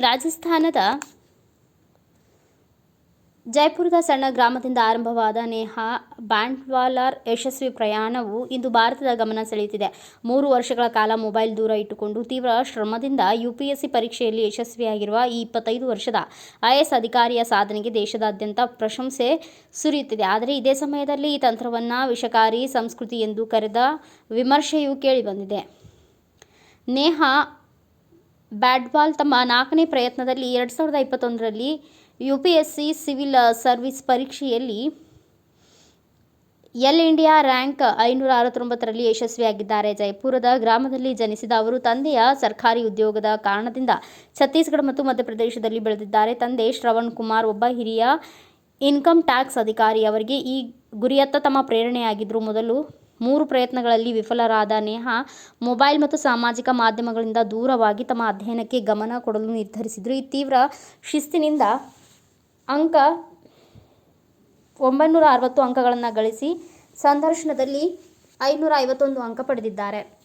ರಾಜಸ್ಥಾನದ ಜೈಪುರದ ಸಣ್ಣ ಗ್ರಾಮದಿಂದ ಆರಂಭವಾದ ನೇಹಾ ಬ್ಯಾಂಡ್ವಾಲರ್ ಯಶಸ್ವಿ ಪ್ರಯಾಣವು ಇಂದು ಭಾರತದ ಗಮನ ಸೆಳೆಯುತ್ತಿದೆ. ಮೂರು ವರ್ಷಗಳ ಕಾಲ ಮೊಬೈಲ್ ದೂರ ಇಟ್ಟುಕೊಂಡು ತೀವ್ರ ಶ್ರಮದಿಂದ ಯುಪಿಎಸ್ಸಿ ಪರೀಕ್ಷೆಯಲ್ಲಿ ಯಶಸ್ವಿಯಾಗಿರುವ ಈ ಇಪ್ಪತ್ತೈದು ವರ್ಷದ ಐಎಸ್ ಅಧಿಕಾರಿಯ ಸಾಧನೆಗೆ ದೇಶದಾದ್ಯಂತ ಪ್ರಶಂಸೆ ಸುರಿಯುತ್ತಿದೆ. ಆದರೆ ಇದೇ ಸಮಯದಲ್ಲಿ ಈ ತಂತ್ರವನ್ನು ವಿಷಕಾರಿ ಸಂಸ್ಕೃತಿ ಎಂದು ಕರೆದ ವಿಮರ್ಶೆಯೂ ಕೇಳಿಬಂದಿದೆ ನೇಹಾ ಬ್ಯಾಡ್ವಾಲ್ ತಮ್ಮ ನಾಲ್ಕನೇ ಪ್ರಯತ್ನದಲ್ಲಿ ಎರಡು ಸಾವಿರದ ಇಪ್ಪತ್ತೊಂದರಲ್ಲಿ U P S C civil service ಪರೀಕ್ಷೆಯಲ್ಲಿ ಎಲ್ ಇಂಡಿಯಾ ರ್ಯಾಂಕ್ ಐನೂರ ಅರವತ್ತೊಂಬತ್ತರಲ್ಲಿ ಯಶಸ್ವಿಯಾಗಿದ್ದಾರೆ. ಜೈಪುರದ ಗ್ರಾಮದಲ್ಲಿ ಜನಿಸಿದ ಅವರು ತಂದೆಯ ಸರ್ಕಾರಿ ಉದ್ಯೋಗದ ಕಾರಣದಿಂದ ಛತ್ತೀಸ್ಗಢ ಮತ್ತು ಮಧ್ಯಪ್ರದೇಶದಲ್ಲಿ ಬೆಳೆದಿದ್ದಾರೆ. ತಂದೆ ಶ್ರವಣ್ ಕುಮಾರ್, ಒಬ್ಬ ಹಿರಿಯ ಇನ್ಕಮ್ ಟ್ಯಾಕ್ಸ್ ಅಧಿಕಾರಿ ಅವರಿಗೆ ಈ ಗುರಿಯತ್ತ ತಮ್ಮ ಪ್ರೇರಣೆಯಾಗಿದ್ದರು ಮೊದಲು ಮೂರು ಪ್ರಯತ್ನಗಳಲ್ಲಿ ವಿಫಲರಾದ ನೇಹಾ, ಮೊಬೈಲ್ ಮತ್ತು ಸಾಮಾಜಿಕ ಮಾಧ್ಯಮಗಳಿಂದ ದೂರವಾಗಿ ತಮ್ಮ ಅಧ್ಯಯನಕ್ಕೆ ಗಮನ ಕೊಡಲು ನಿರ್ಧರಿಸಿದರು. ಈ ತೀವ್ರ ಶಿಸ್ತಿನಿಂದ ಅಂಕ ಒಂಬೈನೂರ ಅರವತ್ತು ಅಂಕಗಳನ್ನು ಗಳಿಸಿ ಸಂದರ್ಶನದಲ್ಲಿ ಐನೂರ ಐವತ್ತೊಂದು ಅಂಕ ಪಡೆದಿದ್ದಾರೆ.